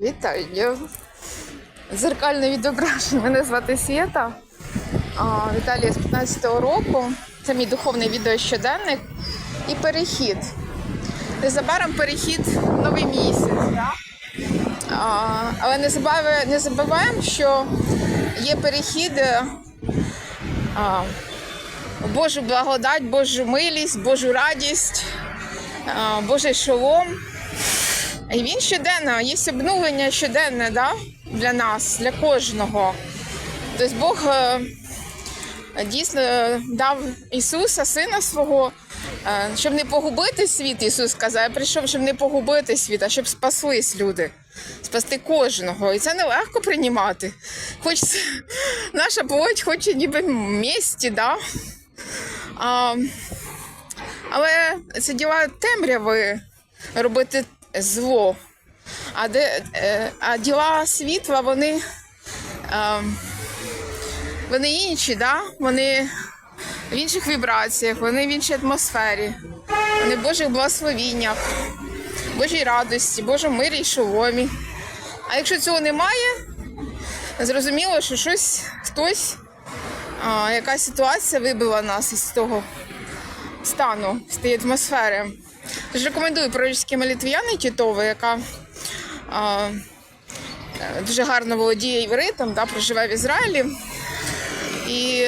Вітаю. Зеркальне відображення. Мене звати Свєта. Віталія з 15-го року. Це мій духовний відеощоденник. І перехід. Незабаром перехід в новий місяць. А, але не забаве- не забуваємо, що є перехід е, а, Божу благодать, Божу милість, Божу радість, а, Божий шолом. І він щоденно, є обновлення щоденне да? для нас, для кожного. Тобто Бог е, дійсно дав Ісуса, Сина свого, е, щоб не погубити світ, Ісус сказав, прийшов, щоб не погубити світ, а щоб спаслись люди, спасти кожного. І це нелегко приймати. Хочеться, наша плоть хоче ніби місті, да? а, але це діла темряви робити зло. А, де, е, а діла світла, вони, е, вони інші, да? вони в інших вібраціях, вони в іншій атмосфері, вони в Божих благословіннях, Божій радості, Божому мирі і шоломі. А якщо цього немає, зрозуміло, що щось, хтось, якась ситуація вибила нас із того стану, з тієї атмосфери. Тож рекомендую пророчські молитв'яни Тітови, яка а, дуже гарно володіє івритом, да, проживе в Ізраїлі. І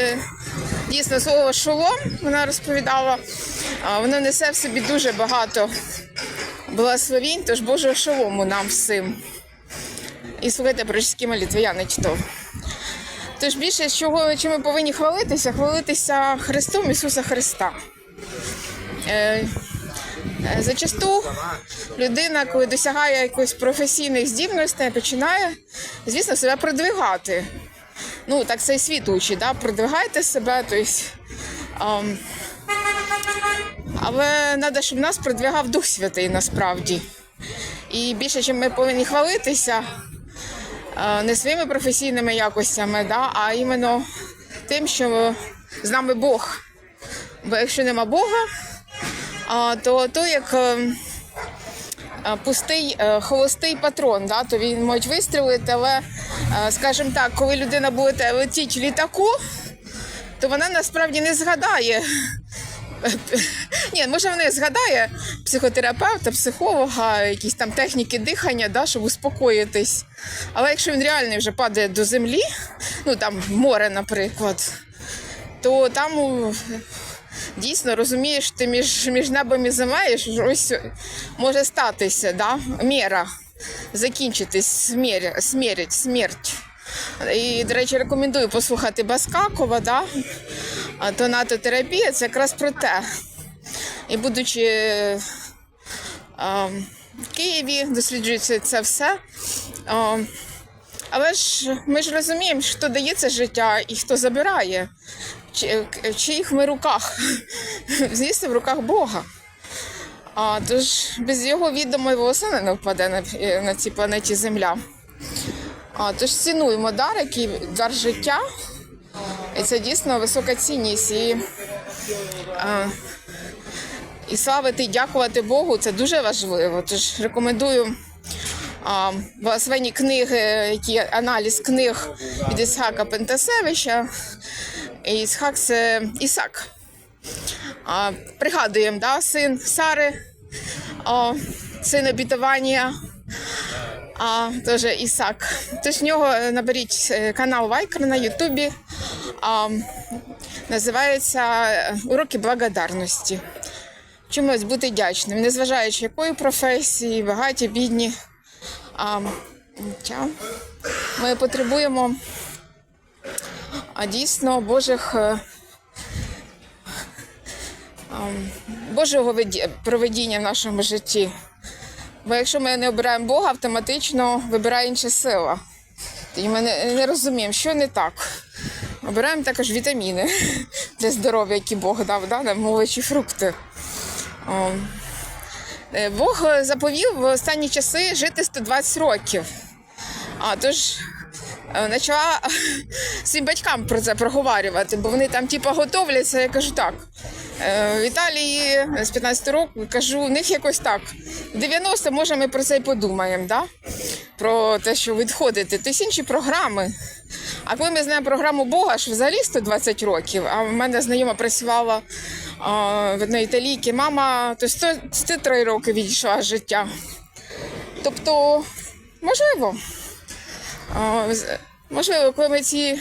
дійсно слово шолом вона розповідала, а, воно несе в собі дуже багато благословінь, тож Божого шолому нам всім. І слухайте пророчські молитв'яни Тітови. Тож більше, чого чим ми повинні хвалитися, хвалитися Христом Ісуса Христа. Е, Зачасту людина, коли досягає якихось професійних здібностей, починає, звісно, себе продвигати. Ну, так цей світ учить, да? продвигайте себе. Тобто, ем, але треба, щоб нас продвигав Дух Святий насправді. І більше, чим ми повинні хвалитися е, не своїми професійними якостями, да? а іменно тим, що з нами Бог. Бо якщо нема Бога, то то як е, е, пустий е, холостий патрон, да, то він може вистрілити, але, скажімо так, коли людина буде летіти літаку, то вона насправді не згадає. Ні, може вона згадає психотерапевта, психолога, якісь там техніки дихання, да, щоб успокоїтись. Але якщо він реально вже падає до землі, ну там море, наприклад, то там дійсно розумієш, ти між, між небом і землею ось може статися, да? міра, закінчитись смерть, смерть. І, до речі, рекомендую послухати Баскакова, да? А тонатотерапія це якраз про те. І будучи е, в Києві, досліджується це все. А, але ж ми ж розуміємо, хто дає це життя і хто забирає в чиїх ми руках? Звісно, в руках Бога. А, тож без його відомо і не впаде на, е, на цій планеті Земля. А, тож цінуємо дар, який дар життя. І це дійсно висока цінність. І, а, і славити і дякувати Богу це дуже важливо. Тож рекомендую а, книги, які аналіз книг від Ісхака Пентасевича. Ісхак це Ісак. А, пригадуємо, да, син Сари, а, син обітування, а, теж Ісак. Тож в нього наберіть е, канал Вайкер на Ютубі. А, називається е, Уроки благодарності. Чомусь бути вдячним, незважаючи якої професії, багаті, бідні. А, ми потребуємо дійсно Божих е, Божого веді- проведіння в нашому житті. Бо якщо ми не обираємо Бога, автоматично вибирає інша сила. І ми не, розуміємо, що не так. Обираємо також вітаміни для здоров'я, які Бог дав, да? нам овочі, фрукти. Е, Бог заповів в останні часи жити 120 років. А тож е, почала своїм батькам про це проговорювати, бо вони там типу, готовляться. Я кажу так. е, В Італії з 15 року кажу, у них якось так. В 90 може ми про це і подумаємо, да? про те, що відходити. Тобто інші програми. А коли ми знаємо програму Бога, що взагалі 120 років, а в мене знайома працювала а, в одній італійки, мама то 103 роки відійшла життя. Тобто, можливо, а, можливо, коли ми ці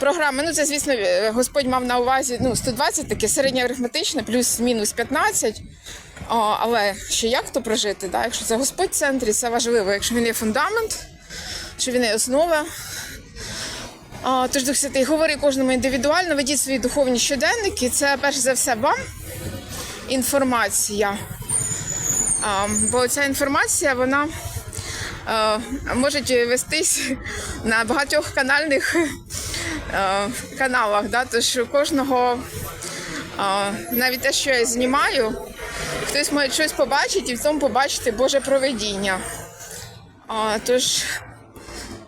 програми, ну це, звісно, Господь мав на увазі ну, 120 таке середнє арифметичне, плюс-мінус 15. А, але ще як то прожити? Да? Якщо це Господь в центрі, це важливо. Якщо він є фундамент, що він є основа. Тож Дух Святий, говори кожному індивідуально, ведіть свої духовні щоденники. Це перш за все вам інформація. Бо ця інформація, вона е, може вестись на багатьох канальних е, каналах. Да? Тож у кожного, навіть те, що я знімаю, хтось може щось побачити і в цьому побачити Боже проведіння. Тож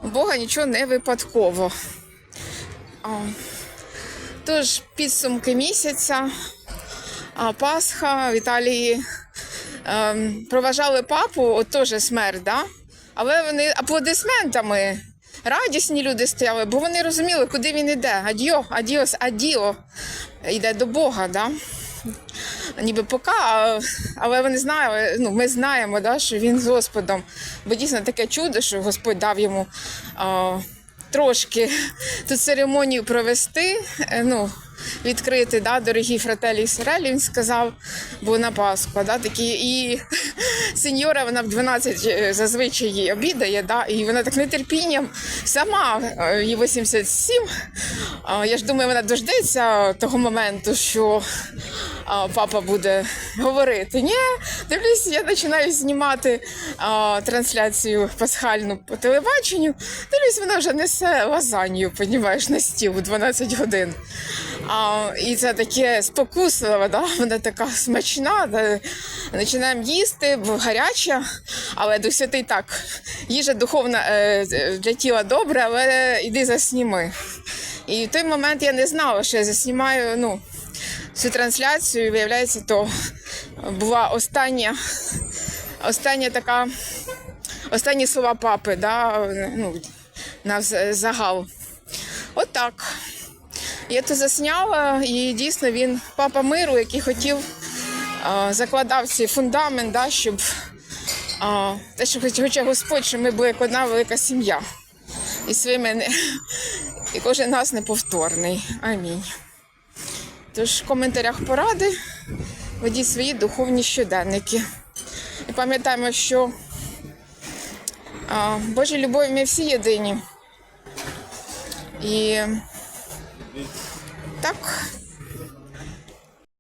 у Бога нічого не випадково. Тож підсумки місяця, Пасха в Італії ем, проважали папу, от теж смерть, да? але вони аплодисментами. Радісні люди стояли, бо вони розуміли, куди він йде. Адіо, адіос, адіо. Йде до Бога. Да? Ніби поки, але вони знали, ну, ми знаємо, да, що він з Господом. Бо дійсно таке чудо, що Господь дав йому а, трошки ту церемонію провести. е, Ну, відкрити, да, дорогі фрателі і сорелі, він сказав, бо на Пасху, да, такі, і сеньора, вона в 12 е, зазвичай їй обідає, да, і вона так нетерпінням сама, е, їй 87, я ж думаю, вона дождеться того моменту, що папа буде говорити. Ні, дивлюсь, я починаю знімати трансляцію пасхальну по телебаченню. Дивлюсь, вона вже несе лазанью, понімаєш, на стіл у 12 годин. А, і це таке спокусливе, да? вона така смачна. Починаємо їсти, гаряча, але Дух Святий так. Їжа духовна е, для тіла добре, але іди засніми. І в той момент я не знала, що я заснімаю ну, цю трансляцію. І виявляється, то була остання, остання така, останні слова папи, да, ну, на загал. Отак. Я то засняла, і дійсно він папа миру, який хотів закладав цей фундамент, да, щоб а, те, що хоч- хоче Господь, щоб ми були як одна велика сім'я. І своїми не, і кожен нас неповторний. Амінь. Тож в коментарях поради ведіть свої духовні щоденники. І пам'ятаємо, що а, Божій любові ми всі єдині. І так,